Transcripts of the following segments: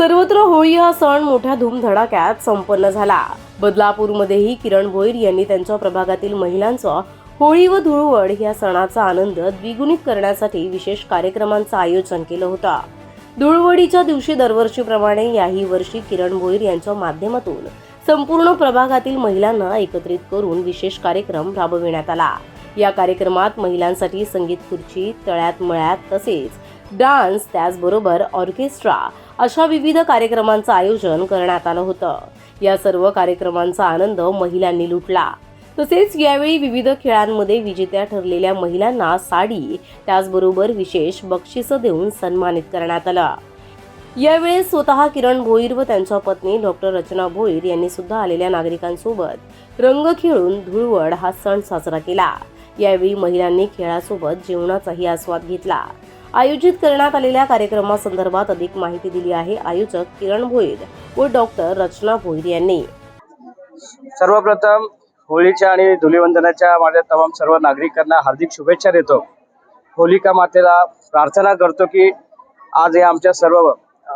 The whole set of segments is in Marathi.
सर्वत्र होळी हा सण मोठ्या धूमधडाक्यात संपन्न झाला. बदलापूरमध्येही किरण भोईर यांनी त्यांच्या प्रभागातील महिलांचा होळी व धुळवड या सणाचा आनंद द्विगुणित करण्यासाठी विशेष कार्यक्रमांचं आयोजन केलं होतं. धुळवडीच्या दिवशी दरवर्षीप्रमाणे याही वर्षी किरण भोईर यांच्या माध्यमातून संपूर्ण प्रभागातील महिलांना एकत्रित करून विशेष कार्यक्रम राबविण्यात आला. या कार्यक्रमात महिलांसाठी संगीत खुर्ची तळ्यात मळ्यात तसेच डान्स त्याचबरोबर ऑर्केस्ट्रा अशा विविध कार्यक्रमांचं आयोजन करण्यात आलं होतं. या सर्व कार्यक्रमांचा आनंद महिलांनी लुटला. तसेच यावेळी विविध खेळांमध्ये विजेत्या ठरलेल्या महिलांना साडी त्याचबरोबर विशेष बक्षिसं देऊन सन्मानित करण्यात आलं. यावेळी स्वतः किरण भोईर व त्यांच्या पत्नी डॉक्टर रचना भोईर यांनी सुद्धा आलेल्या नागरिकांसोबत रंग खेळून धुळवड हा सण साजरा केला. यावेळी महिलांनी खेळासोबत जेवणाचाही आस्वाद घेतला. आयोजित करण्यात आलेल्या कार्यक्रमासंदर्भात अधिक माहिती दिली आहे आयोजक किरण भोईर व डॉक्टर रचना भोईर यांनी. सर्वप्रथम होळीच्या आणि धुलीवंदनाच्या माझ्या तमाम सर्व नागरिकांना हार्दिक शुभेच्छा देतो. होलिका मातेला प्रार्थना करतो की आज या आमच्या सर्व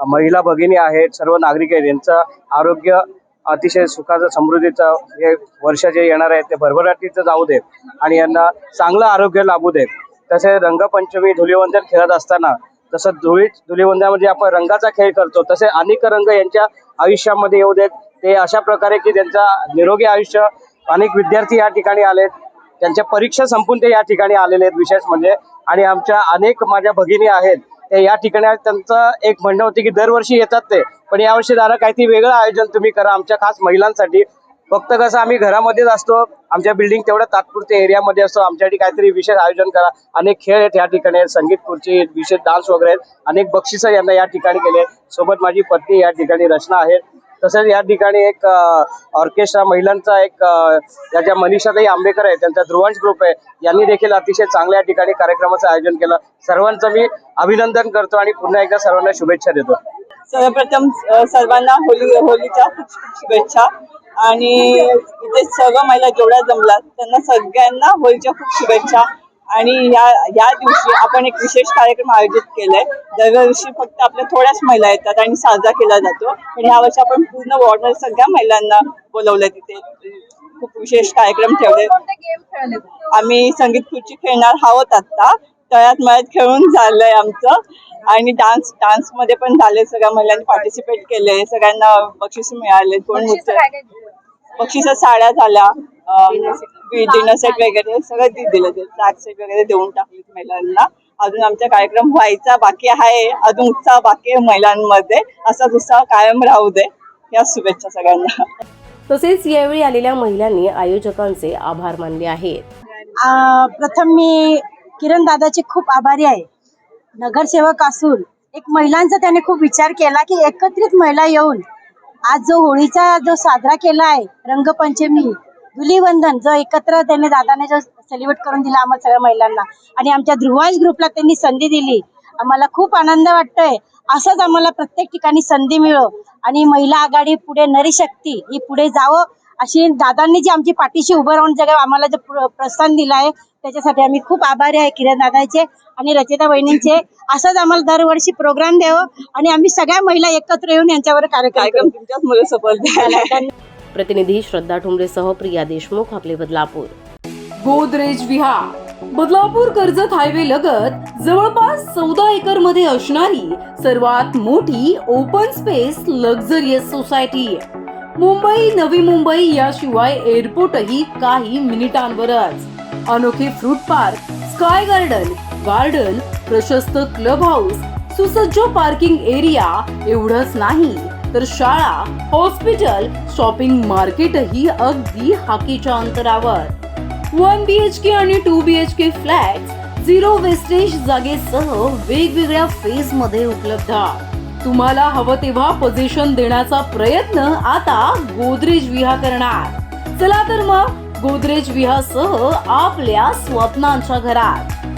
महिला भगिनी आहेत सर्व नागरिक आहेत यांचं आरोग्य अतिशय सुखाचं समृद्धीचं हे वर्ष जे येणार आहे ते भरभराटीचं जाऊ दे आणि यांना चांगलं आरोग्य लाभू दे. तसे रंगपंचमी धुलीवंदन खेळत असताना तसं धुळी धुलीवंदनामध्ये आपण रंगाचा खेळ करतो तसे अनेक रंग यांच्या आयुष्यामध्ये येऊ देत. ते अशा प्रकारे की त्यांचा निरोगी आयुष्य अनेक विद्यार्थी या ठिकाणी आलेत. त्यांच्या परीक्षा संपून ते या ठिकाणी आलेले आहेत विशेष म्हणजे. आणि आमच्या अनेक माझ्या भगिनी आहेत ते या ठिकाणी त्यांचं एक म्हणणं होतं की दरवर्षी येतात ते. पण यावर्षी दादा काहीतरी वेगळं आयोजन तुम्ही करा. आमच्या खास महिलांसाठी फक्त कसं आम्ही घरामध्येच असतो आमच्या बिल्डिंग तेवढ्या तात्पुरत्या एरियामध्ये असतो आमच्यासाठी काहीतरी विशेष आयोजन करा. अनेक खेळ आहेत या ठिकाणी आहेत संगीत खुर्ची आहेत, विशेष डान्स वगैरे आहेत. अनेक बक्षिसं यांना या ठिकाणी केले सोबत माझी पत्नी या ठिकाणी रचना आहे. तसेच या ठिकाणी एक ऑर्केस्ट्रा महिलांचा एक अ, या ज्या मनीषाताई आंबेकर आहे त्यांचा ध्रुवांश ग्रुप आहे. यांनी देखील अतिशय चांगल्या ठिकाणी कार्यक्रमाचं आयोजन केलं. सर्वांचं मी अभिनंदन करतो आणि पुन्हा एकदा सर्वांना शुभेच्छा देतो. सर्वप्रथम सर्वांना होली होलीच्या खूप शुभेच्छा. आणि इथे सर्व महिला जेवढ्या जमल्या त्यांना सगळ्यांना होळीच्या खूप शुभेच्छा. आणि या या दिवशी आपण एक विशेष कार्यक्रम आयोजित केलाय. दरवर्षी फक्त आपल्या थोड्याच महिला येतात आणि साजरा केला जातो. पण यावर्षी आपण पूर्ण वॉर्डवर सगळ्या महिलांना बोलवलं तिथे. खूप विशेष कार्यक्रम ठेवले. आम्ही संगीत खुर्ची खेळणार आहोत आता. तळ्यात मळ्यात खेळून झालंय आमचं. आणि डान्स डान्समध्ये पण झाले सगळ्या महिलांनी पार्टिसिपेट केले सगळ्यांना बक्षीस मिळाले कोण बक्षीस साड्या झाल्या डिनर सेट वगैरे सगळं दि- दिलं ते ट्रॅक सेट वगैरे देऊन टाकले महिलांना. अजून आमचा कार्यक्रम व्हायचा बाकी आहे अजून उत्साह बाकी आहे महिलांमध्ये. असाच उत्साह कायम राहू दे. या शुभेच्छा सगळ्यांना. तसेच यावेळी आलेल्या महिलांनी आयोजकांचे आभार मानले आहेत. प्रथम मी किरण दादाचे खूप आभारी आहे. नगरसेवक असून एक महिलांचा त्याने खूप विचार केला की एकत्रित महिला येऊन आज जो होळीचा जो साजरा केला आहे रंगपंचमी धुलीवंदन जो एकत्र त्याने दादाने जो सेलिब्रेट करून दिला आम्हाला सगळ्या महिलांना. आणि आमच्या ध्रुवांश ग्रुपला त्यांनी संधी दिली. आम्हाला खूप आनंद वाटतोय. असंच आम्हाला प्रत्येक ठिकाणी संधी मिळो. आणि महिला आघाडी पुढे नरी शक्ती ही पुढे जावं. अशी दादांनी जी आमची पाठीशी उभं राहून जगा आम्हाला जे प्रोत्साहन दिलं आहे त्याच्यासाठी आम्ही खूप आभारी आहे किरण दादाचे आणि रचिता वहिनींचे. असंच आम्हाला दरवर्षी प्रोग्राम द्यावं आणि आम्ही सगळ्या महिला एकत्र येऊन यांच्यावर कार्यक्रम. तुमच्याच सफल प्रतिनिधी श्रद्धा ठुंबरेसह प्रिया देशमुख आपले बदलापूर. गोदरेज विहार. बदलापूर कर्जत हायवे लगत जवळपास चौदा एकरमध्ये असणारी सर्वात मोठी open space luxurious society Mumbai Navi Mumbai याशिवाय एअरपोर्टही काही मिनिटांवरच. अनोखे fruit park sky garden garden प्रशस्त क्लब हाऊस सुसज्ज पार्किंग एरिया एवढंच नाही तर शाळा हॉस्पिटल शॉपिंग मार्केटही अगदी हाकीच्या अंतरावर. वन बी एच के आणि two B H K flat zero wastage जागेसह वेगवेगळ्या फेजमध्ये उपलब्ध तुम्हाला हवं तेव्हा पोझिशन देण्याचा प्रयत्न आता गोदरेज विहा करणार. चला तर मग गोदरेज विहासह आपल्या स्वप्नांच्या घरात.